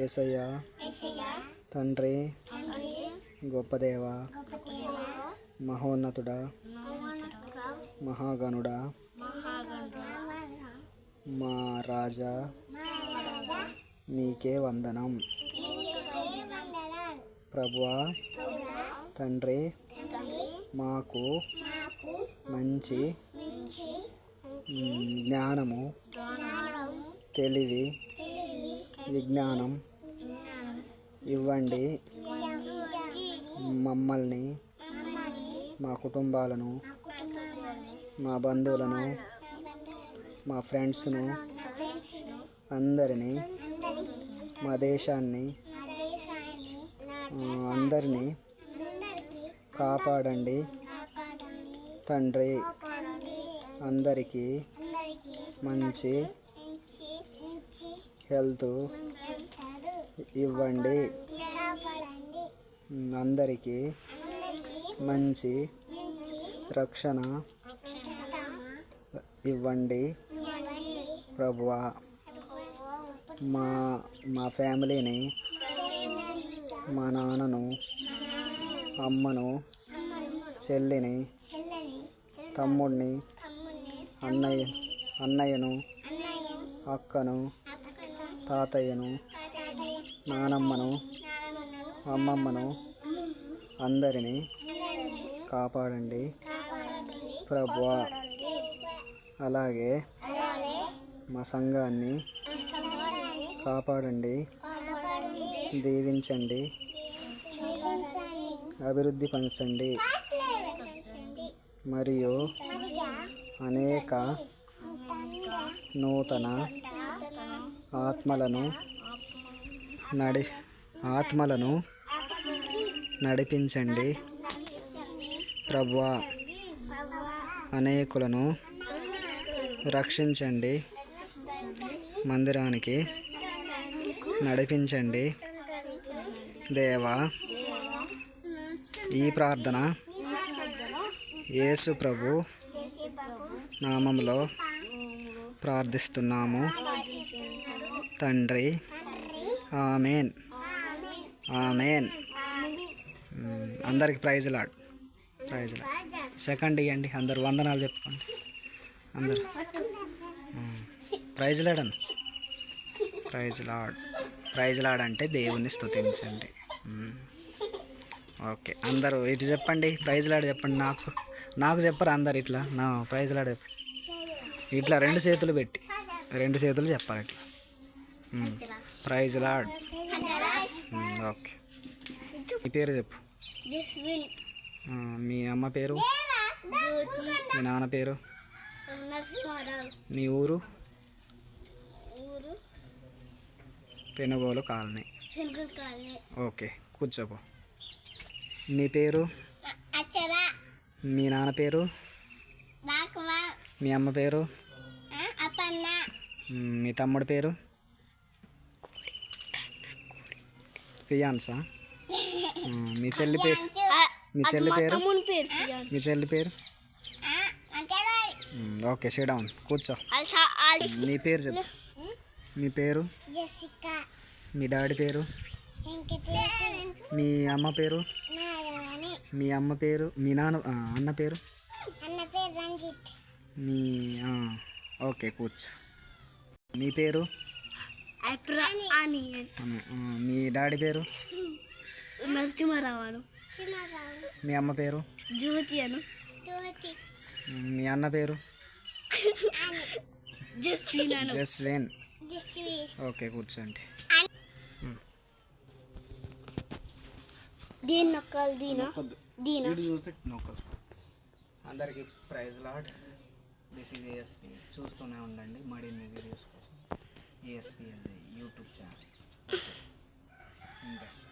ఏసయ్య తండ్రి గొప్పదేవ మహోన్నతుడా మహాగణుడా మా రాజా నీకే వందనం. ప్రభువా తండ్రి మాకు మంచి జ్ఞానము తెలివి విజ్ఞానం. ఇవ్వండి. మమ్మల్ని మా కుటుంబాలను మా బంధువులను మా ఫ్రెండ్స్ను అందరినీ మా దేశాన్ని అందరినీ కాపాడండి. తండ్రి అందరికీ మంచి హెల్త్ ఇవ్వండి. అందరికీ మంచి రక్షణ ఇవ్వండి. ప్రభువా మా మా ఫ్యామిలీని మా నాన్నను అమ్మను చెల్లిని తమ్ముడిని అన్నయ్య అన్నయ్యను అక్కను తాతయ్యను నానమ్మను అమ్మమ్మను అందరినీ కాపాడండి. ప్రభువా అలాగే మా సంఘాన్ని కాపాడండి. దీవించండి. అభివృద్ధి పంచండి మరియు అనేక నూతన ఆత్మలను నడి ఆత్మలను నడిపించండి. ప్రభువా అనేకులను రక్షించండి. మందిరానికి నడిపించండి. దేవా ఈ ప్రార్థన యేసు ప్రభు నామంలో ప్రార్థిస్తున్నాము. తండ్రి. ఆమెన్. ఆమెన్. అందరికి praise Lord. Praise Lord. Second ఇవ్వండి అందరు వందనాలు చెప్పుకోండి. అందరు. ప్రైజ్ లాడను ప్రైజ్ లాడ్. ప్రైజ్ లాడ్ అంటే దేవుణ్ణి స్తుతించండి. ఓకే. అందరూ ఇటు చెప్పండి. ప్రైజ్ లాడ్ చెప్పండి. నాకు నాకు చెప్పరు అందరు ఇట్లా? నా ప్రైజ్ లాడ్ చెప్పండి. ఇట్లా రెండు చేతులు పెట్టి. రెండు చేతులు చెప్పాలి ఇట్లా? ప్రైజ్ లాడ్ మ్, ఓకే మీ పేరు చెప్పు. ఆ, మీ అమ్మ పేరు? మీ నాన్న పేరు? మీ ఊరు? ఊరు? పెనుగోలు కాలనీ. ఓకే కూర్చోపో. నీ పేరు? మీ నాన్న పేరు? మీ అమ్మ పేరు? మ్, మీ తమ్ముడి పేరు? ఫియాన్సా ఆ, మీ చెల్లి పేరు మీ చెల్లి పేరు? మీ చెల్లి పేరు? ఓకే షే డౌన్ కూర్చో. మీ పేరు చెప్పు. మీ పేరు? జసిక మీ డాడీ పేరు? మీ అమ్మ పేరు? మీ అమ్మ పేరు? మీ నాన్న అన్న పేరు? అన్న పేరు రంజిత్. మీ ఓకే కూర్చో. మీ పేరు? మీ డాడీ పేరు? నరసింహారావు. అను మీ అమ్మ పేరు? జ్యోతి అను. జ్యోతి. మీ అన్న పేరు? జస్విన్ ఓకే కూర్చోండి. దీని నొక్కలు దీన? దీన? అందరికి praise Lord. This is ASP చూస్తూనే ఉండండి. మరిన్ని వీడియోస్ కోసం. ASP YouTube channel